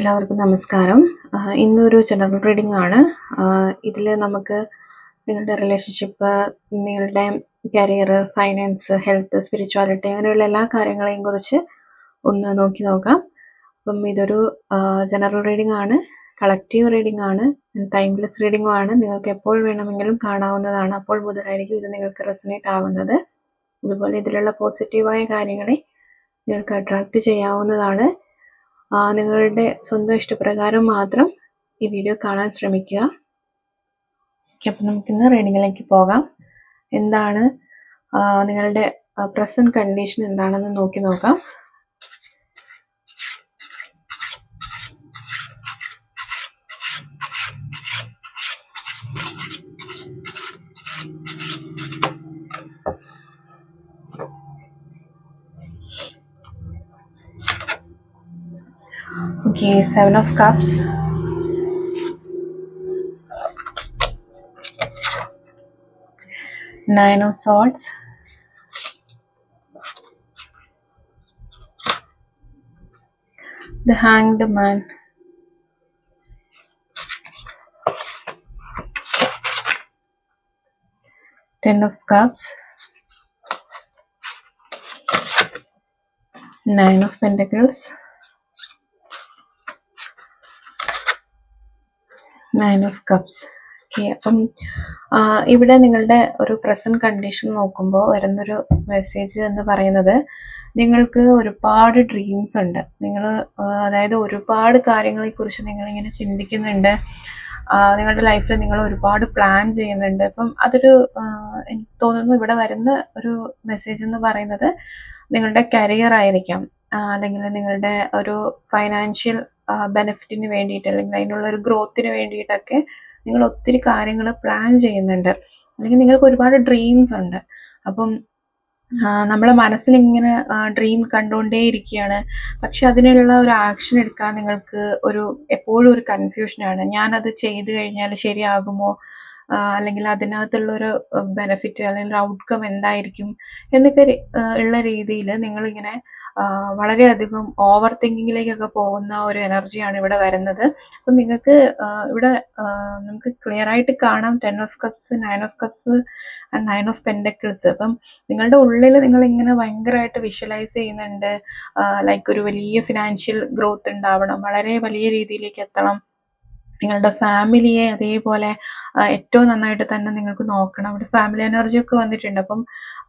എല്ലാവർക്കും നമസ്കാരം. ഇന്നൊരു ജനറൽ റീഡിംഗ് ആണ്. ഇതിൽ നമുക്ക് നിങ്ങളുടെ റിലേഷൻഷിപ്പ് നിങ്ങളുടെ കരിയർ ഫൈനാൻസ് ഹെൽത്ത് സ്പിരിച്വാലിറ്റി അങ്ങനെയുള്ള എല്ലാ കാര്യങ്ങളെയും കുറിച്ച് ഒന്ന് നോക്കി നോക്കാം. അപ്പം ഇതൊരു ജനറൽ റീഡിംഗ് ആണ് കളക്റ്റീവ് റീഡിംഗ് ആണ് ടൈംലെസ് റീഡിംഗും ആണ്. നിങ്ങൾക്ക് എപ്പോൾ വേണമെങ്കിലും കാണാവുന്നതാണ്. അപ്പോൾ മുതലായിരിക്കും ഇത് നിങ്ങൾക്ക് റെസൊനേറ്റ് ആവുന്നത്. അതുപോലെ ഇതിലുള്ള പോസിറ്റീവായ കാര്യങ്ങളെ നിങ്ങൾക്ക് അട്രാക്റ്റ് ചെയ്യാവുന്നതാണ്. നിങ്ങളുടെ സ്വന്തം ഇഷ്ടപ്രകാരം മാത്രം ഈ വീഡിയോ കാണാൻ ശ്രമിക്കുക. അപ്പം നമുക്കിന്ന് റീഡിങ്ങിലേക്ക് പോകാം. എന്താണ് നിങ്ങളുടെ പ്രസന്റ് കണ്ടീഷൻ എന്താണെന്ന് നോക്കി നോക്കാം. Seven of Cups, nine of swords. The hanged man. Ten of cups. Nine of pentacles. Nine of cups okay അപ്പം ഇവിടെ നിങ്ങളുടെ ഒരു പ്രസന്റ് കണ്ടീഷൻ നോക്കുമ്പോൾ വരുന്നൊരു മെസ്സേജ് എന്ന് പറയുന്നത് നിങ്ങൾക്ക് ഒരുപാട് ഡ്രീംസ് ഉണ്ട്. നിങ്ങൾ അതായത് ഒരുപാട് കാര്യങ്ങളെക്കുറിച്ച് നിങ്ങളിങ്ങനെ ചിന്തിക്കുന്നുണ്ട്. നിങ്ങളുടെ ലൈഫിൽ നിങ്ങൾ ഒരുപാട് പ്ലാൻ ചെയ്യുന്നുണ്ട്. അപ്പം അതൊരു എനിക്ക് തോന്നുന്നു ഇവിടെ വരുന്ന ഒരു മെസ്സേജ് എന്ന് പറയുന്നത് നിങ്ങളുടെ കരിയർ ആയിരിക്കാം. അല്ലെങ്കിൽ നിങ്ങളുടെ ഒരു ഫൈനാൻഷ്യൽ ബെനിഫിറ്റിന് വേണ്ടിയിട്ട് അല്ലെങ്കിൽ അതിനുള്ള ഒരു ഗ്രോത്തിന് വേണ്ടിയിട്ടൊക്കെ നിങ്ങൾ ഒത്തിരി കാര്യങ്ങൾ പ്ലാൻ ചെയ്യുന്നുണ്ട്. അല്ലെങ്കിൽ നിങ്ങൾക്ക് ഒരുപാട് ഡ്രീംസ് ഉണ്ട്. അപ്പം നമ്മുടെ മനസ്സിൽ ഇങ്ങനെ ഡ്രീം കണ്ടുകൊണ്ടേ ഇരിക്കുകയാണ് പക്ഷെ അതിനുള്ള ഒരു ആക്ഷൻ എടുക്കാൻ നിങ്ങൾക്ക് ഒരു എപ്പോഴും ഒരു കൺഫ്യൂഷനാണ് ഞാനത് ചെയ്തു കഴിഞ്ഞാൽ ശരിയാകുമോ? അല്ലെങ്കിൽ അതിനകത്തുള്ള ഒരു ബെനിഫിറ്റ് അല്ലെങ്കിൽ ഔട്ട്കം എന്തായിരിക്കും? എന്നൊക്കെ ഉള്ള രീതിയിൽ നിങ്ങളിങ്ങനെ വളരെയധികം ഓവർ തിങ്കിങ്ങിലേക്കൊക്കെ പോകുന്ന ഒരു എനർജിയാണ് ഇവിടെ വരുന്നത്. അപ്പം നിങ്ങൾക്ക് ഇവിടെ നമുക്ക് ക്ലിയർ ആയിട്ട് കാണാം ten of cups nine of cups and nine of pentacles അപ്പം നിങ്ങളുടെ ഉള്ളിൽ നിങ്ങൾ ഇങ്ങനെ ഭയങ്കരമായിട്ട് വിഷ്വലൈസ് ചെയ്യുന്നുണ്ട് ലൈക്ക് ഒരു വലിയ ഫിനാൻഷ്യൽ ഗ്രോത്ത് ഉണ്ടാവണം. വളരെ വലിയ രീതിയിലേക്ക് എത്തണം. നിങ്ങളുടെ ഫാമിലിയെ അതേപോലെ ഏറ്റവും നന്നായിട്ട് തന്നെ നിങ്ങൾക്ക് നോക്കണം. അവിടെ ഫാമിലി എനർജി ഒക്കെ വന്നിട്ടുണ്ട്. അപ്പം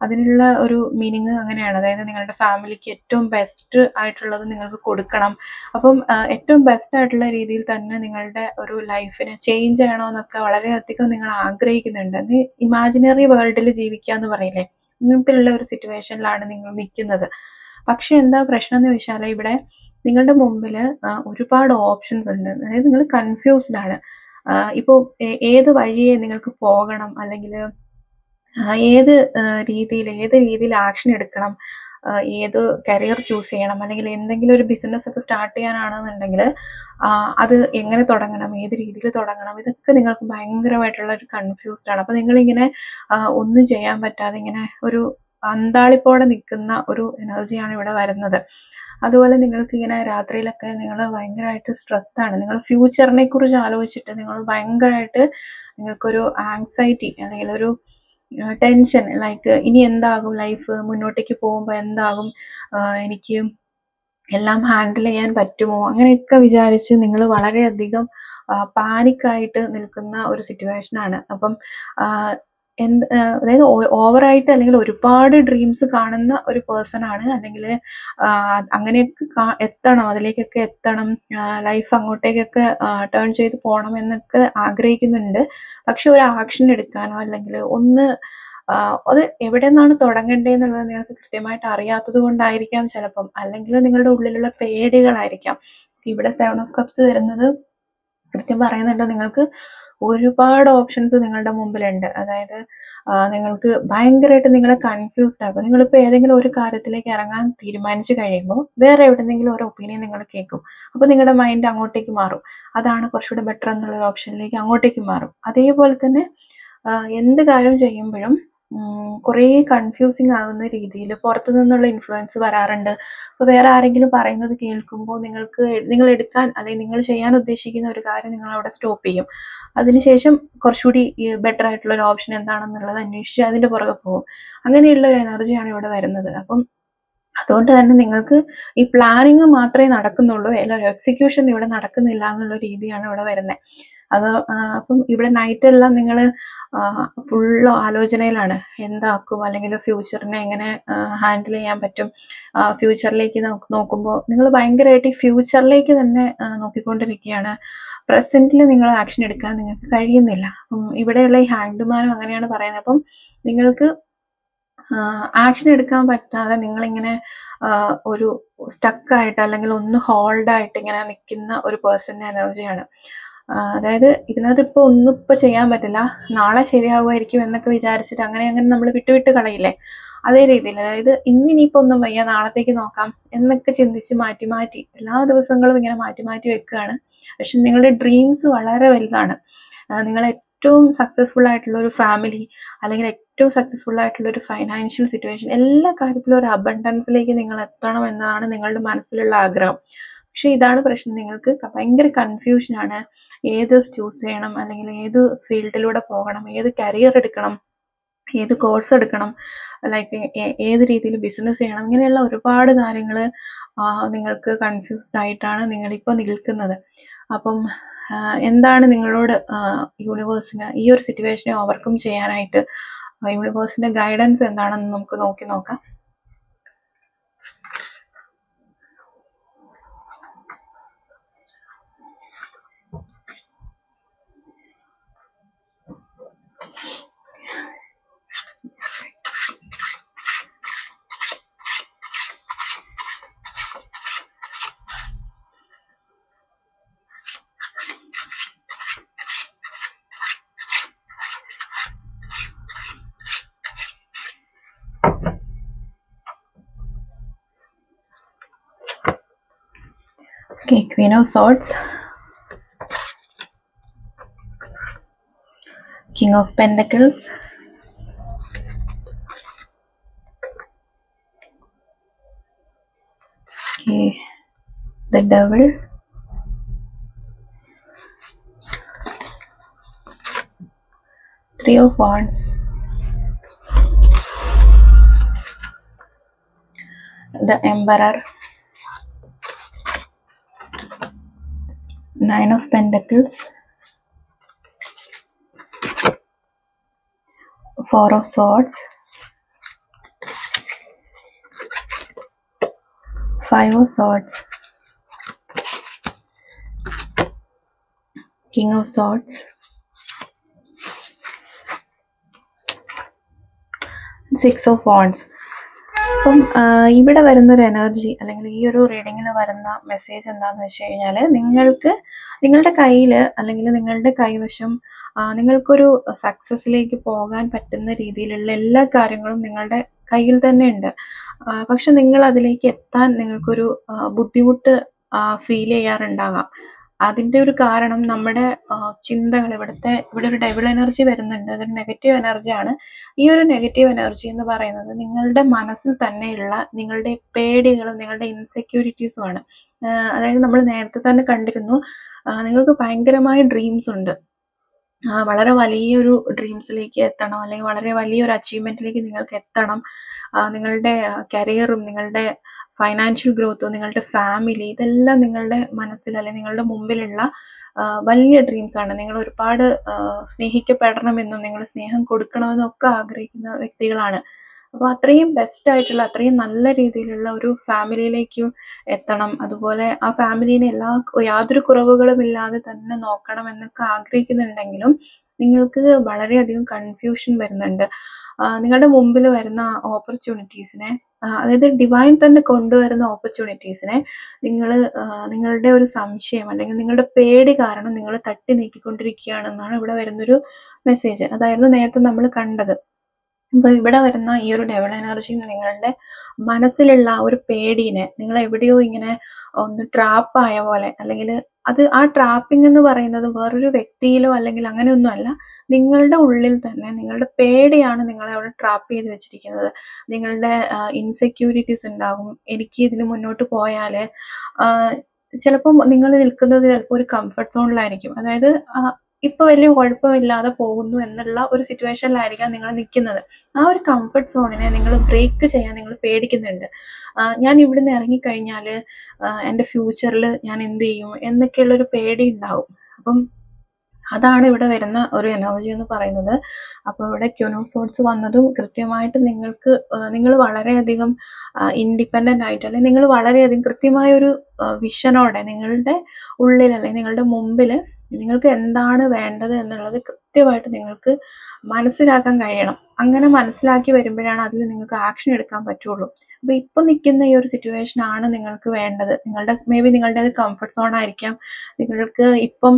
അതിനുള്ള ഒരു മീനിങ് അങ്ങനെയാണ്. അതായത് നിങ്ങളുടെ ഫാമിലിക്ക് ഏറ്റവും ബെസ്റ്റ് ആയിട്ടുള്ളത് നിങ്ങൾക്ക് കൊടുക്കണം. അപ്പം ഏറ്റവും ബെസ്റ്റ് ആയിട്ടുള്ള രീതിയിൽ തന്നെ നിങ്ങളുടെ ഒരു ലൈഫിനെ ചേഞ്ച് ചെയ്യണമെന്നൊക്കെ വളരെയധികം നിങ്ങൾ ആഗ്രഹിക്കുന്നുണ്ട്. ഇമാജിനറി വേൾഡിൽ ജീവിക്കുക എന്ന് പറയില്ലേ? ഇങ്ങനത്തെയുള്ള ഒരു സിറ്റുവേഷനിലാണ് നിങ്ങൾ നിൽക്കുന്നത്. പക്ഷെ എന്താ പ്രശ്നം എന്ന് വെച്ചാൽ ഇവിടെ നിങ്ങളുടെ മുമ്പിൽ ഒരുപാട് ഓപ്ഷൻസ് ഉണ്ട്. അതായത് നിങ്ങൾ കൺഫ്യൂസ്ഡ് ആണ്. ഇപ്പോൾ ഏത് വഴിയെ നിങ്ങൾക്ക് പോകണം? അല്ലെങ്കിൽ ഏത് രീതിയിൽ ഏത് രീതിയിൽ ആക്ഷൻ എടുക്കണം? ഏത് കരിയർ ചൂസ് ചെയ്യണം? അല്ലെങ്കിൽ എന്തെങ്കിലും ഒരു ബിസിനസ് ഒക്കെ സ്റ്റാർട്ട് ചെയ്യാനാണെന്നുണ്ടെങ്കിൽ അത് എങ്ങനെ തുടങ്ങണം? ഏത് രീതിയിൽ തുടങ്ങണം? ഇതൊക്കെ നിങ്ങൾക്ക് ഭയങ്കരമായിട്ടുള്ള ഒരു കൺഫ്യൂസ്ഡ് ആണ്. അപ്പോൾ നിങ്ങളിങ്ങനെ ഒന്നും ചെയ്യാൻ പറ്റാതെ ഇങ്ങനെ ഒരു അന്താളിപ്പോടെ നിൽക്കുന്ന ഒരു എനർജിയാണ് ഇവിടെ വരുന്നത്. അതുപോലെ നിങ്ങൾക്ക് ഇങ്ങനെ രാത്രിയിലൊക്കെ നിങ്ങൾ ഭയങ്കരമായിട്ട് സ്ട്രെസ്സാണ് നിങ്ങൾ ഫ്യൂച്ചറിനെ കുറിച്ച് ആലോചിച്ചിട്ട് നിങ്ങൾ ഭയങ്കരമായിട്ട് നിങ്ങൾക്കൊരു ആങ്സൈറ്റി അല്ലെങ്കിൽ ഒരു ടെൻഷൻ ലൈക്ക് ഇനി എന്താകും ലൈഫ് മുന്നോട്ടേക്ക് പോകുമ്പോൾ എന്താകും എനിക്ക് എല്ലാം ഹാൻഡിൽ ചെയ്യാൻ പറ്റുമോ? അങ്ങനെയൊക്കെ വിചാരിച്ച് നിങ്ങൾ വളരെയധികം പാനിക്കായിട്ട് നിൽക്കുന്ന ഒരു സിറ്റുവേഷനാണ് അപ്പം എന്ത് അതായത് ഓവറായിട്ട് അല്ലെങ്കിൽ ഒരുപാട് ഡ്രീംസ് കാണുന്ന ഒരു പേഴ്സൺ ആണ്. അല്ലെങ്കിൽ അങ്ങനെയൊക്കെ എത്തണം അതിലേക്കൊക്കെ എത്തണം ലൈഫ് അങ്ങോട്ടേക്കൊക്കെ ടേൺ ചെയ്ത് പോകണം എന്നൊക്കെ ആഗ്രഹിക്കുന്നുണ്ട്. പക്ഷെ ഒരു ആക്ഷൻ എടുക്കാനോ അല്ലെങ്കിൽ ഒന്ന് അത് എവിടെ നിന്നാണ് തുടങ്ങേണ്ടതെന്നുള്ളത് നിങ്ങൾക്ക് കൃത്യമായിട്ട് അറിയാത്തത് കൊണ്ടായിരിക്കാം ചിലപ്പം. അല്ലെങ്കിൽ നിങ്ങളുടെ ഉള്ളിലുള്ള പേടികളായിരിക്കാം. ഇവിടെ സെവൻ ഓഫ് കപ്സ് വരുന്നത് കൃത്യം പറയുന്നുണ്ട് നിങ്ങൾക്ക്. ഒരുപാട് ഓപ്ഷൻസ് നിങ്ങളുടെ മുമ്പിലുണ്ട്. അതായത് നിങ്ങൾക്ക് ഭയങ്കരമായിട്ട് നിങ്ങളെ കൺഫ്യൂസ്ഡ് ആക്കും. നിങ്ങളിപ്പോൾ ഏതെങ്കിലും ഒരു കാര്യത്തിലേക്ക് ഇറങ്ങാൻ തീരുമാനിച്ചു കഴിയുമ്പോൾ വേറെ എവിടെന്നെങ്കിലും ഒരു ഒപ്പീനിയൻ നിങ്ങൾ കേൾക്കും. അപ്പോൾ നിങ്ങളുടെ മൈൻഡ് അങ്ങോട്ടേക്ക് മാറും. അതാണ് കുറച്ചുകൂടെ ബെറ്റർ എന്നുള്ള ഓപ്ഷനിലേക്ക് അങ്ങോട്ടേക്ക് മാറും. അതേപോലെ തന്നെ എന്ത് കാര്യം ചെയ്യുമ്പോഴും കുറേ കൺഫ്യൂസിങ് ആകുന്ന രീതിയിൽ പുറത്തു നിന്നുള്ള ഇൻഫ്ലുവൻസ് വരാറുണ്ട്. അപ്പോൾ വേറെ ആരെങ്കിലും പറയുന്നത് കേൾക്കുമ്പോൾ നിങ്ങൾക്ക് നിങ്ങൾ എടുക്കാൻ അല്ലെങ്കിൽ നിങ്ങൾ ചെയ്യാൻ ഉദ്ദേശിക്കുന്ന ഒരു കാര്യം നിങ്ങൾ അവിടെ സ്റ്റോപ്പ് ചെയ്യും. അതിനുശേഷം കുറച്ചുകൂടി ബെറ്റർ ആയിട്ടുള്ള ഒരു ഓപ്ഷൻ എന്താണെന്നുള്ളത് അന്വേഷിച്ച് അതിന്റെ പുറകെ പോകും. അങ്ങനെയുള്ള ഒരു എനർജിയാണ് ഇവിടെ വരുന്നത്. അപ്പം അതുകൊണ്ട് തന്നെ നിങ്ങൾക്ക് ഈ പ്ലാനിങ് മാത്രമേ നടക്കുന്നുള്ളൂ. അല്ല എക്സിക്യൂഷൻ ഇവിടെ നടക്കുന്നില്ല എന്നുള്ള രീതിയാണ് ഇവിടെ വരുന്നത്. അത് അപ്പം ഇവിടെ നൈറ്റ് എല്ലാം നിങ്ങൾ ഫുൾ ആലോചനയിലാണ്. എന്താക്കും അല്ലെങ്കിൽ ഫ്യൂച്ചറിനെ എങ്ങനെ ഹാൻഡിൽ ചെയ്യാൻ പറ്റും. ഫ്യൂച്ചറിലേക്ക് നോക്കുമ്പോൾ നിങ്ങൾ ഭയങ്കരമായിട്ട് ഈ ഫ്യൂച്ചറിലേക്ക് തന്നെ നോക്കിക്കൊണ്ടിരിക്കുകയാണ്. പ്രസന്റിൽ നിങ്ങൾ ആക്ഷൻ എടുക്കാൻ നിങ്ങൾക്ക് കഴിയുന്നില്ല. അപ്പം ഇവിടെയുള്ള ഈ ഹാൻഡ്മാനും അങ്ങനെയാണ് പറയുന്നത്. അപ്പം നിങ്ങൾക്ക് ആക്ഷൻ എടുക്കാൻ പറ്റാതെ നിങ്ങളിങ്ങനെ ഒരു സ്റ്റക്കായിട്ട് അല്ലെങ്കിൽ ഒന്ന് ഹോൾഡായിട്ട് ഇങ്ങനെ നിൽക്കുന്ന ഒരു പേഴ്സന്റെ എനർജിയാണ് അതായത് ഇതിനകത്ത് ഇപ്പോൾ ഒന്നും ഇപ്പോൾ ചെയ്യാൻ പറ്റില്ല. നാളെ ശരിയാകുമായിരിക്കും എന്നൊക്കെ വിചാരിച്ചിട്ട് അങ്ങനെ അങ്ങനെ നമ്മൾ വിട്ടുവിട്ട് കളയില്ലേ? അതേ രീതിയിൽ അതായത് ഇന്ന് ഇനിയിപ്പോൾ ഒന്നും വയ്യ നാളത്തേക്ക് നോക്കാം എന്നൊക്കെ ചിന്തിച്ച് മാറ്റി മാറ്റി എല്ലാ ദിവസങ്ങളും ഇങ്ങനെ മാറ്റി മാറ്റി വെക്കുകയാണ്. പക്ഷെ നിങ്ങളുടെ ഡ്രീംസ് വളരെ വലുതാണ്. നിങ്ങൾ ഏറ്റവും സക്സസ്ഫുൾ ആയിട്ടുള്ള ഒരു ഫാമിലി അല്ലെങ്കിൽ ഏറ്റവും സക്സസ്ഫുൾ ആയിട്ടുള്ള ഒരു ഫൈനാൻഷ്യൽ സിറ്റുവേഷൻ എല്ലാ കാര്യത്തിലും ഒരു അബണ്ടൻസിലേക്ക് നിങ്ങൾ എത്തണം എന്നതാണ് നിങ്ങളുടെ മനസ്സിലുള്ള ആഗ്രഹം. പക്ഷെ ഇതാണ് പ്രശ്നം. നിങ്ങൾക്ക് ഭയങ്കര കൺഫ്യൂഷനാണ് ഏത് ചൂസ് ചെയ്യണം? അല്ലെങ്കിൽ ഏത് ഫീൽഡിലൂടെ പോകണം? ഏത് കരിയർ എടുക്കണം? ഏത് കോഴ്സ് എടുക്കണം? ലൈക്ക് ഏത് രീതിയിൽ ബിസിനസ് ചെയ്യണം? ഇങ്ങനെയുള്ള ഒരുപാട് കാര്യങ്ങൾ നിങ്ങൾക്ക് കൺഫ്യൂസ്ഡ് ആയിട്ടാണ് നിങ്ങളിപ്പോൾ നിൽക്കുന്നത്. അപ്പം എന്താണ് നിങ്ങളോട് യൂണിവേഴ്സിന് ഈ ഒരു സിറ്റുവേഷനെ ഓവർകം ചെയ്യാനായിട്ട് യൂണിവേഴ്സിന്റെ ഗൈഡൻസ് എന്താണെന്ന് നമുക്ക് നോക്കി നോക്കാം. Okay, Queen of Swords, King of Pentacles, okay, the Devil, Three of Wands, the Emperor, Nine of Pentacles, Four of Swords, Five of Swords, King of Swords, Six of Wands. അപ്പം ഇവിടെ വരുന്ന ഒരു energy അല്ലെങ്കിൽ ഈ ഒരു റീഡിങ്ങിൽ വരുന്ന message എന്താണെന്ന് വെച്ച് കഴിഞ്ഞാൽ നിങ്ങൾക്ക് നിങ്ങളുടെ കയ്യിൽ അല്ലെങ്കിൽ നിങ്ങളുടെ കൈവശം നിങ്ങൾക്കൊരു സക്സസ്സിലേക്ക് പോകാൻ പറ്റുന്ന രീതിയിലുള്ള എല്ലാ കാര്യങ്ങളും നിങ്ങളുടെ കയ്യിൽ തന്നെ ഉണ്ട്. പക്ഷെ നിങ്ങൾ അതിലേക്ക് എത്താൻ നിങ്ങൾക്കൊരു ബുദ്ധിമുട്ട് ഫീൽ ചെയ്യാറുണ്ടാകാം. അതിന്റെ ഒരു കാരണം നമ്മുടെ ചിന്തകൾ ഇവിടുത്തെ ഇവിടെ ഒരു ഡബിൾ എനർജി വരുന്നുണ്ട്. അതൊരു നെഗറ്റീവ് എനർജിയാണ് ഈ ഒരു നെഗറ്റീവ് എനർജി എന്ന് പറയുന്നത് നിങ്ങളുടെ മനസ്സിൽ തന്നെയുള്ള നിങ്ങളുടെ പേടികളും നിങ്ങളുടെ ഇൻസെക്യൂരിറ്റീസും ആണ്. അതായത് നമ്മൾ നേരത്തെ തന്നെ കണ്ടിരുന്നു നിങ്ങൾക്ക് ഭയങ്കരമായ ഡ്രീംസ് ഉണ്ട്. വളരെ വലിയൊരു ഡ്രീംസിലേക്ക് എത്തണം അല്ലെങ്കിൽ വളരെ വലിയൊരു അച്ചീവ്മെന്റിലേക്ക് നിങ്ങൾക്ക് എത്തണം. നിങ്ങളുടെ കരിയറും നിങ്ങളുടെ ഫൈനാൻഷ്യൽ ഗ്രോത്തോ നിങ്ങളുടെ ഫാമിലി ഇതെല്ലാം നിങ്ങളുടെ മനസ്സിൽ അല്ലെങ്കിൽ നിങ്ങളുടെ മുമ്പിലുള്ള വലിയ ഡ്രീംസ് ആണ്. നിങ്ങൾ ഒരുപാട് സ്നേഹിക്കപ്പെടണമെന്നും നിങ്ങൾ സ്നേഹം കൊടുക്കണമെന്നും ഒക്കെ ആഗ്രഹിക്കുന്ന വ്യക്തികളാണ്. അപ്പോൾ അത്രയും ബെസ്റ്റ് ആയിട്ടുള്ള അത്രയും നല്ല രീതിയിലുള്ള ഒരു ഫാമിലിയിലേക്ക് എത്തണം. അതുപോലെ ആ ഫാമിലിനെ എല്ലാ യാതൊരു കുറവുകളും ഇല്ലാതെ തന്നെ നോക്കണം എന്നൊക്കെ ആഗ്രഹിക്കുന്നുണ്ടെങ്കിലും നിങ്ങൾക്ക് വളരെയധികം കൺഫ്യൂഷൻ വരുന്നുണ്ട്. നിങ്ങളുടെ മുമ്പിൽ വരുന്ന ഓപ്പർച്യൂണിറ്റീസിനെ അതായത് ഡിവൈൻ തന്നെ കൊണ്ടുവരുന്ന ഓപ്പർച്യൂണിറ്റീസിനെ നിങ്ങൾ നിങ്ങളുടെ ഒരു സംശയം അല്ലെങ്കിൽ നിങ്ങളുടെ പേടി കാരണം നിങ്ങൾ തട്ടി നീക്കിക്കൊണ്ടിരിക്കുകയാണെന്നാണ് ഇവിടെ വരുന്നൊരു മെസ്സേജ് അതായിരുന്നു നേരത്തെ നമ്മൾ കണ്ടത്. അപ്പൊ ഇവിടെ വരുന്ന ഈ ഒരു ഡെവൽ എനർജി നിങ്ങളുടെ മനസ്സിലുള്ള ഒരു പേടീനെ നിങ്ങൾ എവിടെയോ ഇങ്ങനെ ഒന്ന് ട്രാപ്പ് ആയ പോലെ അല്ലെങ്കിൽ അത് ആ ട്രാപ്പിംഗ് എന്ന് പറയുന്നത് വേറൊരു വ്യക്തിയിലോ അല്ലെങ്കിൽ അങ്ങനെയൊന്നും അല്ല. നിങ്ങളുടെ ഉള്ളിൽ തന്നെ നിങ്ങളുടെ പേടിയാണ് നിങ്ങളെ അവിടെ ട്രാപ്പ് ചെയ്ത് വെച്ചിരിക്കുന്നത്. നിങ്ങളുടെ ഇൻസെക്യൂരിറ്റീസ് ഉണ്ടാകും എനിക്ക് ഇതിന് മുന്നോട്ട് പോയാൽ ചിലപ്പം നിങ്ങൾ നിൽക്കുന്നത് ചിലപ്പോൾ ഒരു കംഫർട്ട് സോണിലായിരിക്കും അതായത് ഇപ്പൊ വലിയ കുഴപ്പമില്ലാതെ പോകുന്നു എന്നുള്ള ഒരു സിറ്റുവേഷനിലായിരിക്കാം നിങ്ങൾ നിൽക്കുന്നത്. ആ ഒരു കംഫർട്ട് സോണിനെ നിങ്ങൾ ബ്രേക്ക് ചെയ്യാൻ നിങ്ങൾ പേടിക്കുന്നുണ്ട്. ഞാൻ ഇവിടുന്ന് ഇറങ്ങിക്കഴിഞ്ഞാൽ എന്റെ ഫ്യൂച്ചറിൽ ഞാൻ എന്ത് ചെയ്യും എന്നൊക്കെയുള്ളൊരു പേടി ഉണ്ടാവും. അപ്പം അതാണ് ഇവിടെ വരുന്ന ഒരു എനർജി എന്ന് പറയുന്നത്. അപ്പോൾ ഇവിടെ ക്യൂനോസോഡ്സ് വന്നതും കൃത്യമായിട്ട് നിങ്ങൾക്ക് നിങ്ങൾ വളരെയധികം ഇൻഡിപെൻഡന്റ് ആയിട്ട് അല്ലെങ്കിൽ നിങ്ങൾ വളരെയധികം കൃത്യമായ ഒരു വിഷനോടെ നിങ്ങളുടെ ഉള്ളിൽ അല്ലെങ്കിൽ നിങ്ങളുടെ മുമ്പിൽ നിങ്ങൾക്ക് എന്താണ് വേണ്ടത് എന്നുള്ളത് കൃത്യമായിട്ട് നിങ്ങൾക്ക് മനസ്സിലാക്കാൻ കഴിയണം. അങ്ങനെ മനസ്സിലാക്കി വരുമ്പോഴാണ് അതിൽ നിങ്ങൾക്ക് ആക്ഷൻ എടുക്കാൻ പറ്റുള്ളൂ. അപ്പോൾ ഇപ്പൊ നിൽക്കുന്ന ഈ ഒരു സിറ്റുവേഷൻ ആണ് നിങ്ങൾക്ക് വേണ്ടത്. നിങ്ങളുടെ മേ ബി നിങ്ങളുടെ കംഫർട്ട് സോൺ ആയിരിക്കാം. നിങ്ങൾക്ക് ഇപ്പം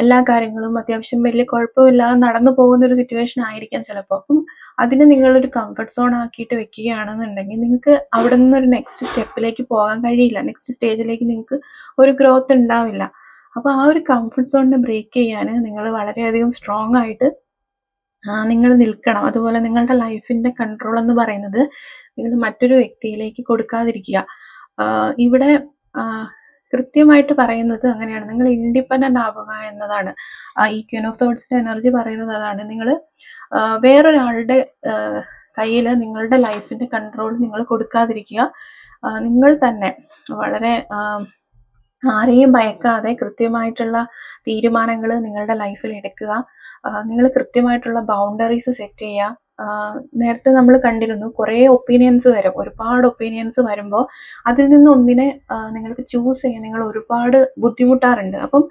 എല്ലാ കാര്യങ്ങളും അത്യാവശ്യം വലിയ കുഴപ്പമില്ലാതെ നടന്നു പോകുന്ന ഒരു സിറ്റുവേഷൻ ആയിരിക്കാം ചിലപ്പോൾ അപ്പം അതിനെ നിങ്ങളൊരു കംഫർട്ട് സോൺ ആക്കിയിട്ട് വെക്കുകയാണെന്നുണ്ടെങ്കിൽ നിങ്ങൾക്ക് അവിടെ നിന്നൊരു നെക്സ്റ്റ് സ്റ്റെപ്പിലേക്ക് പോകാൻ കഴിയില്ല. നെക്സ്റ്റ് സ്റ്റേജിലേക്ക് നിങ്ങൾക്ക് ഒരു ഗ്രോത്ത് ഉണ്ടാവില്ല. അപ്പോൾ ആ ഒരു കംഫർട്ട് സോണിനെ ബ്രേക്ക് ചെയ്യാൻ നിങ്ങൾ വളരെയധികം സ്ട്രോങ് ആയിട്ട് നിങ്ങൾ നിൽക്കണം. അതുപോലെ നിങ്ങളുടെ ലൈഫിന്റെ കൺട്രോൾ എന്ന് പറയുന്നത് നിങ്ങൾ മറ്റൊരു വ്യക്തിയിലേക്ക് കൊടുക്കാതിരിക്കുക. ഇവിടെ കൃത്യമായിട്ട് പറയുന്നത് അങ്ങനെയാണ്. നിങ്ങൾ ഇൻഡിപെൻഡന്റ് ആവുക എന്നതാണ്. ഈ ക്യൂൻ ഓഫ് തോട്ട്സിന്റെ എനർജി പറയുന്നത് അതാണ്. നിങ്ങൾ വേറൊരാളുടെ കയ്യിൽ നിങ്ങളുടെ ലൈഫിന്റെ കൺട്രോൾ നിങ്ങൾ കൊടുക്കാതിരിക്കുക. നിങ്ങൾ തന്നെ വളരെ ആരെയും ഭയക്കാതെ കൃത്യമായിട്ടുള്ള തീരുമാനങ്ങൾ നിങ്ങളുടെ ലൈഫിൽ എടുക്കുക. നിങ്ങൾ കൃത്യമായിട്ടുള്ള ബൗണ്ടറീസ് സെറ്റ് ചെയ്യുക. നേരത്തെ നമ്മൾ കണ്ടിരുന്നു കുറേ ഒപ്പീനിയൻസ് വരും. ഒരുപാട് ഒപ്പീനിയൻസ് വരുമ്പോൾ അതിൽ നിന്ന് ഒന്നിനെ നിങ്ങൾക്ക് ചൂസ് ചെയ്യാൻ നിങ്ങൾ ഒരുപാട് ബുദ്ധിമുട്ടാറുണ്ട്. അപ്പം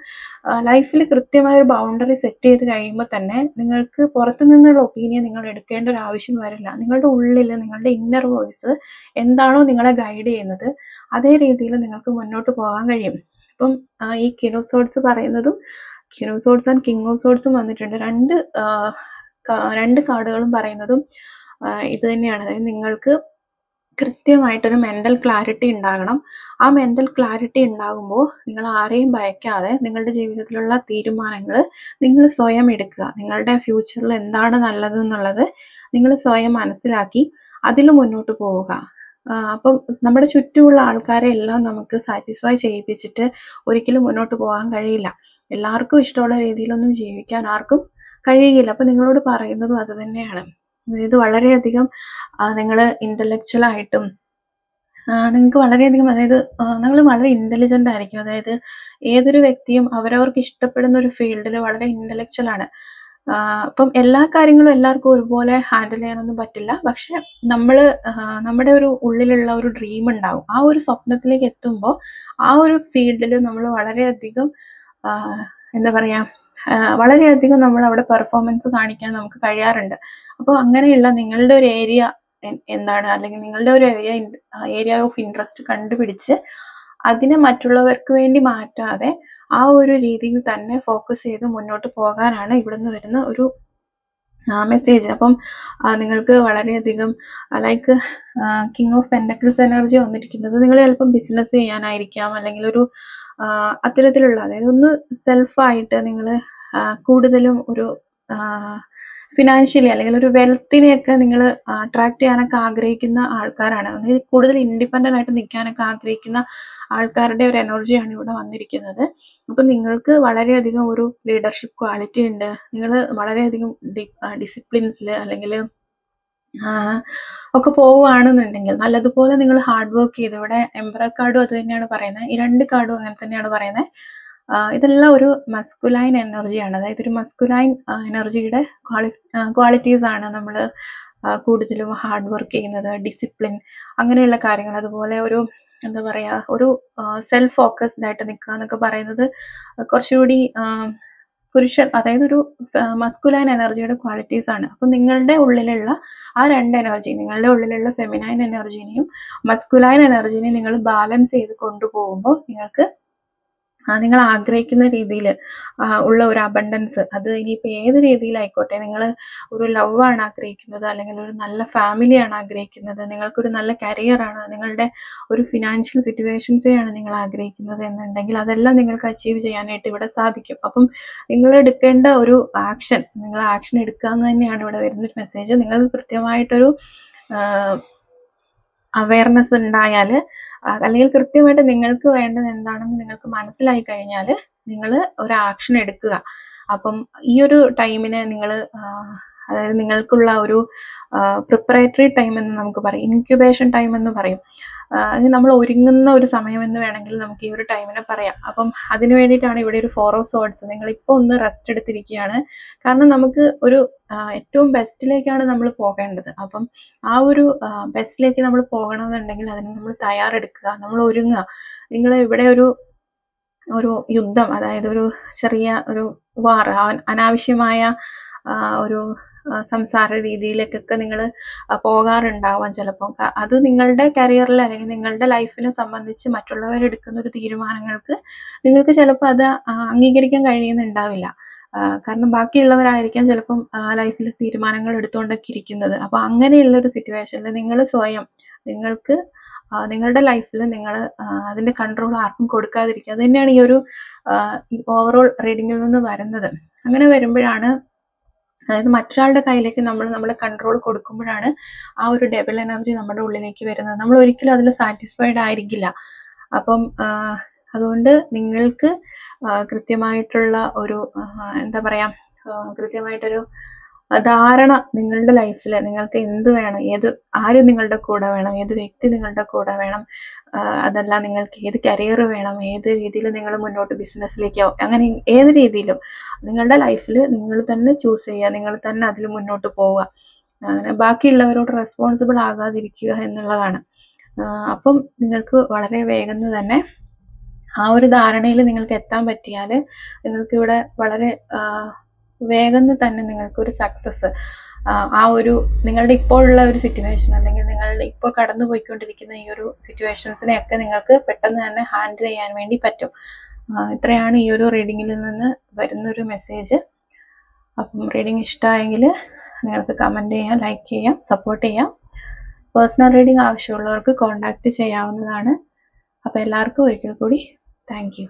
ലൈഫിൽ കൃത്യമായ ഒരു ബൗണ്ടറി സെറ്റ് ചെയ്ത് കഴിയുമ്പോൾ തന്നെ നിങ്ങൾക്ക് പുറത്തു നിന്നുള്ള ഒപ്പീനിയൻ നിങ്ങൾ എടുക്കേണ്ട ഒരു ആവശ്യം വരില്ല. നിങ്ങളുടെ ഉള്ളിൽ നിങ്ങളുടെ ഇന്നർ വോയിസ് എന്താണോ നിങ്ങളെ ഗൈഡ് ചെയ്യുന്നത് അതേ രീതിയിൽ നിങ്ങൾക്ക് മുന്നോട്ട് പോകാൻ കഴിയും. അപ്പം ഈ കിനോസോഡ്സ് പറയുന്നതും king of swords and king of സോഡ്സും വന്നിട്ടുണ്ട്. രണ്ട് രണ്ട് കാർഡുകളും പറയുന്നതും ഇത് തന്നെയാണ്. അതായത് നിങ്ങൾക്ക് കൃത്യമായിട്ടൊരു മെന്റൽ ക്ലാരിറ്റി ഉണ്ടാകണം. ആ മെന്റൽ ക്ലാരിറ്റി ഉണ്ടാകുമ്പോൾ നിങ്ങൾ ആരെയും ഭയക്കാതെ നിങ്ങളുടെ ജീവിതത്തിലുള്ള തീരുമാനങ്ങൾ നിങ്ങൾ സ്വയം എടുക്കുക. നിങ്ങളുടെ ഫ്യൂച്ചറിൽ എന്താണ് നല്ലത് എന്നുള്ളത് നിങ്ങൾ സ്വയം മനസ്സിലാക്കി അതിൽ മുന്നോട്ട് പോവുക. അപ്പം നമ്മുടെ ചുറ്റുമുള്ള ആൾക്കാരെ എല്ലാം നമുക്ക് സാറ്റിസ്ഫൈ ചെയ്യിപ്പിച്ചിട്ട് ഒരിക്കലും മുന്നോട്ട് പോകാൻ കഴിയില്ല. എല്ലാവർക്കും ഇഷ്ടമുള്ള രീതിയിലൊന്നും ജീവിക്കാൻ ആർക്കും കഴിയുകയില്ല. അപ്പം നിങ്ങളോട് പറയുന്നതും അത് തന്നെയാണ്. ഇത് വളരെയധികം നിങ്ങൾ ഇന്റലക്ച്വൽ ആയിട്ടും നിങ്ങൾക്ക് വളരെയധികം അതായത് നിങ്ങൾ വളരെ ഇന്റലിജന്റ് ആയിരിക്കും. അതായത് ഏതൊരു വ്യക്തിയും അവരവർക്ക് ഇഷ്ടപ്പെടുന്ന ഒരു ഫീൽഡിൽ വളരെ ഇന്റലക്ച്വൽ ആണ്. അപ്പം എല്ലാ കാര്യങ്ങളും എല്ലാവർക്കും ഒരുപോലെ ഹാൻഡിൽ ചെയ്യാനൊന്നും പറ്റില്ല. പക്ഷെ നമ്മൾ നമ്മുടെ ഒരു ഉള്ളിലുള്ള ഒരു ഡ്രീം ഉണ്ടാവും. ആ ഒരു സ്വപ്നത്തിലേക്ക് എത്തുമ്പോൾ ആ ഒരു ഫീൽഡിൽ നമ്മൾ വളരെയധികം എന്താ പറയുക വളരെയധികം നമ്മൾ അവിടെ പെർഫോമൻസ് കാണിക്കാൻ നമുക്ക് കഴിയാറുണ്ട്. അപ്പോൾ അങ്ങനെയുള്ള നിങ്ങളുടെ ഒരു ഏരിയ എന്താണ്? അല്ലെങ്കിൽ നിങ്ങളുടെ ഒരു ഏരിയ ഏരിയ ഓഫ് ഇൻട്രസ്റ്റ് കണ്ടുപിടിച്ച് അതിനെ മറ്റുള്ളവർക്ക് വേണ്ടി മാറ്റാതെ ആ ഒരു രീതിയിൽ തന്നെ ഫോക്കസ് ചെയ്ത് മുന്നോട്ട് പോകാനാണ് ഇവിടുന്ന് വരുന്ന ഒരു മെസ്സേജ് അപ്പം നിങ്ങൾക്ക് വളരെയധികം like king of pentacles energy വന്നിരിക്കുന്നത് നിങ്ങൾ ചിലപ്പം ബിസിനസ് ചെയ്യാനായിരിക്കാം. അല്ലെങ്കിൽ ഒരു അത്തരത്തിലുള്ള അതായത് ഒന്ന് സെൽഫായിട്ട് നിങ്ങൾ കൂടുതലും ഒരു ഫിനാൻഷ്യലി അല്ലെങ്കിൽ ഒരു വെൽത്തിനെയൊക്കെ നിങ്ങൾ അട്രാക്ട് ചെയ്യാനൊക്കെ ആഗ്രഹിക്കുന്ന ആൾക്കാരാണ്. കൂടുതൽ ഇൻഡിപെൻഡന്റ് ആയിട്ട് നിൽക്കാനൊക്കെ ആഗ്രഹിക്കുന്ന ആൾക്കാരുടെ ഒരു എനർജിയാണ് ഇവിടെ വന്നിരിക്കുന്നത്. അപ്പം നിങ്ങൾക്ക് വളരെയധികം ഒരു ലീഡർഷിപ്പ് ക്വാളിറ്റി ഉണ്ട്. നിങ്ങൾ വളരെയധികം ഡിസിപ്ലിൻസിൽ അല്ലെങ്കിൽ ഒക്കെ പോവുകയാണെന്നുണ്ടെങ്കിൽ നല്ലതുപോലെ നിങ്ങൾ ഹാർഡ് വർക്ക് ചെയ്ത് ഇവിടെ എംബ്രർ കാർഡും അത് തന്നെയാണ് പറയുന്നത്. ഈ രണ്ട് കാർഡും അങ്ങനെ തന്നെയാണ് പറയുന്നത്. ഇതെല്ലാം ഒരു മസ്കുലൈൻ എനർജിയാണ് അതായത് ഒരു മസ്കുലൈൻ എനർജിയുടെ ക്വാളി ക്വാളിറ്റീസ് ആണ് നമ്മൾ കൂടുതലും ഹാർഡ് വർക്ക് ചെയ്യുന്നത് ഡിസിപ്ലിൻ അങ്ങനെയുള്ള കാര്യങ്ങൾ. അതുപോലെ ഒരു എന്താ പറയുക ഒരു സെൽഫ് ഫോക്കസ്ഡ് ആയിട്ട് നിൽക്കുക എന്നൊക്കെ പറയുന്നത് കുറച്ചുകൂടി പുരുഷൻ അതായത് ഒരു മസ്കുലൈൻ എനർജിയുടെ ക്വാളിറ്റീസ് ആണ്. അപ്പം നിങ്ങളുടെ ഉള്ളിലുള്ള ആ രണ്ട് എനർജി നിങ്ങളുടെ ഉള്ളിലുള്ള ഫെമിനൈൻ എനർജീനെയും മസ്കുലൈൻ എനർജീനെയും നിങ്ങൾ ബാലൻസ് ചെയ്ത് കൊണ്ടുപോകുമ്പോൾ നിങ്ങൾക്ക് നിങ്ങൾ ആഗ്രഹിക്കുന്ന രീതിയിൽ ഉള്ള ഒരു അബണ്ടൻസ് അത് ഇനിയിപ്പോൾ ഏത് രീതിയിലായിക്കോട്ടെ നിങ്ങൾ ഒരു ലവ് ആണ് ആഗ്രഹിക്കുന്നത് അല്ലെങ്കിൽ ഒരു നല്ല ഫാമിലിയാണ് ആഗ്രഹിക്കുന്നത് നിങ്ങൾക്കൊരു നല്ല കരിയറാണ് നിങ്ങളുടെ ഒരു ഫിനാൻഷ്യൽ സിറ്റുവേഷൻസിനെയാണ് നിങ്ങൾ ആഗ്രഹിക്കുന്നത് എന്നുണ്ടെങ്കിൽ അതെല്ലാം നിങ്ങൾക്ക് അച്ചീവ് ചെയ്യാനായിട്ട് ഇവിടെ സാധിക്കും. അപ്പം നിങ്ങൾ എടുക്കേണ്ട ഒരു ആക്ഷൻ നിങ്ങൾ ആക്ഷൻ എടുക്കുക എന്ന് തന്നെയാണ് ഇവിടെ വരുന്നൊരു മെസ്സേജ് നിങ്ങൾക്ക് കൃത്യമായിട്ടൊരു അവയർനെസ് ഉണ്ടായാൽ അല്ലെങ്കിൽ കൃത്യമായിട്ട് നിങ്ങൾക്ക് വേണ്ടത് എന്താണെന്ന് നിങ്ങൾക്ക് മനസ്സിലായി കഴിഞ്ഞാൽ നിങ്ങൾ ഒരു ആക്ഷൻ എടുക്കുക. അപ്പം ഈ ഒരു ടൈമിന് നിങ്ങൾ അതായത് നിങ്ങൾക്കുള്ള ഒരു പ്രിപ്പറേറ്ററി ടൈം എന്ന് നമുക്ക് പറയും. ഇൻക്യുബേഷൻ ടൈം എന്ന് പറയും. നമ്മൾ ഒരുങ്ങുന്ന ഒരു സമയമെന്ന് വേണമെങ്കിൽ നമുക്ക് ഈ ഒരു ടൈമിനെ പറയാം. അപ്പം അതിനു വേണ്ടിയിട്ടാണ് ഇവിടെ ഒരു ഫോർ ഓഫ് സോഡ്സ് നിങ്ങൾ ഇപ്പോൾ ഒന്ന് റെസ്റ്റ് എടുത്തിരിക്കുകയാണ്. കാരണം നമുക്ക് ഒരു ഏറ്റവും ബെസ്റ്റിലേക്കാണ് നമ്മൾ പോകേണ്ടത്. അപ്പം ആ ഒരു ബെസ്റ്റിലേക്ക് നമ്മൾ പോകണമെന്നുണ്ടെങ്കിൽ അതിന് നമ്മൾ തയ്യാറെടുക്കുക നമ്മൾ ഒരുങ്ങുക. നിങ്ങൾ ഇവിടെ ഒരു ഒരു യുദ്ധം അതായത് ഒരു ചെറിയ ഒരു വാർ അനാവശ്യമായ ഒരു സംസാര രീതിയിലേക്കൊക്കെ നിങ്ങൾ പോകാറുണ്ടാവാം ചിലപ്പോൾ അത് നിങ്ങളുടെ കരിയറിൽ അല്ലെങ്കിൽ നിങ്ങളുടെ ലൈഫിനെ സംബന്ധിച്ച് മറ്റുള്ളവരെടുക്കുന്ന ഒരു തീരുമാനങ്ങൾക്ക് നിങ്ങൾക്ക് ചിലപ്പോൾ അത് അംഗീകരിക്കാൻ കഴിയുന്നുണ്ടാവില്ല. കാരണം ബാക്കിയുള്ളവരായിരിക്കാം ചിലപ്പം ലൈഫിൽ തീരുമാനങ്ങൾ എടുത്തുകൊണ്ടൊക്കെ ഇരിക്കുന്നത്. അപ്പോൾ അങ്ങനെയുള്ള ഒരു സിറ്റുവേഷനിൽ നിങ്ങൾ സ്വയം നിങ്ങൾക്ക് നിങ്ങളുടെ ലൈഫിൽ നിങ്ങൾ അതിന്റെ കൺട്രോൾ ആർക്കും കൊടുക്കാതിരിക്കുക. അത് തന്നെയാണ് ഈ ഒരു ഓവറോൾ റീഡിങ്ങിൽ നിന്ന് വരുന്നത്. അങ്ങനെ വരുമ്പോഴാണ് അതായത് മറ്റൊരാളുടെ കയ്യിലേക്ക് നമ്മൾ നമ്മുടെ കൺട്രോൾ കൊടുക്കുമ്പോഴാണ് ആ ഒരു ഡബിൾ എനർജി നമ്മുടെ ഉള്ളിലേക്ക് വരുന്നത്. നമ്മൾ ഒരിക്കലും അതിൽ സാറ്റിസ്ഫൈഡ് ആയിരിക്കില്ല. അപ്പം അതുകൊണ്ട് നിങ്ങൾക്ക് കൃത്യമായിട്ടുള്ള ഒരു എന്താ പറയാ കൃത്യമായിട്ടൊരു ധാരണ നിങ്ങളുടെ ലൈഫിൽ നിങ്ങൾക്ക് എന്ത് വേണം? ഏത് ആര് നിങ്ങളുടെ കൂടെ വേണം? ഏത് വ്യക്തി നിങ്ങളുടെ കൂടെ വേണം? അതെല്ലാം നിങ്ങൾക്ക് ഏത് കരിയർ വേണം? ഏത് രീതിയിൽ നിങ്ങൾ മുന്നോട്ട് ബിസിനസ്സിലേക്കോ അങ്ങനെ ഏത് രീതിയിലും നിങ്ങളുടെ ലൈഫിൽ നിങ്ങൾ തന്നെ ചൂസ് ചെയ്യുക. നിങ്ങൾ തന്നെ അതിൽ മുന്നോട്ട് പോവുക. അങ്ങനെ ബാക്കിയുള്ളവരോട് റെസ്പോൺസിബിൾ ആകാതിരിക്കുക എന്നുള്ളതാണ്. അപ്പം നിങ്ങൾക്ക് വളരെ വേഗം തന്നെ ആ ഒരു ധാരണയിൽ നിങ്ങൾക്ക് എത്താൻ പറ്റിയാൽ നിങ്ങൾക്ക് ഇവിടെ വളരെ വേഗം തന്നെ നിങ്ങൾക്ക് ഒരു സക്സസ് ആ ഒരു നിങ്ങളുടെ ഇപ്പോഴുള്ള ഒരു സിറ്റുവേഷൻ അല്ലെങ്കിൽ നിങ്ങളുടെ ഇപ്പോൾ കടന്നു പോയിക്കൊണ്ടിരിക്കുന്ന ഈ ഒരു സിറ്റുവേഷൻസിനെ ഒക്കെ നിങ്ങൾക്ക് പെട്ടെന്ന് തന്നെ ഹാൻഡിൽ ചെയ്യാൻ വേണ്ടി പറ്റും. ഇത്രയാണ് ഈ ഒരു റീഡിങ്ങിൽ നിന്ന് വരുന്നൊരു മെസ്സേജ് അപ്പം റീഡിങ് ഇഷ്ടമായെങ്കിൽ നിങ്ങൾക്ക് കമന്റ് ചെയ്യാം ലൈക്ക് ചെയ്യാം സപ്പോർട്ട് ചെയ്യാം. പേഴ്സണൽ റീഡിംഗ് ആവശ്യമുള്ളവർക്ക് കോൺടാക്റ്റ് ചെയ്യാവുന്നതാണ്. അപ്പോൾ എല്ലാവർക്കും ഒരിക്കൽ കൂടി താങ്ക്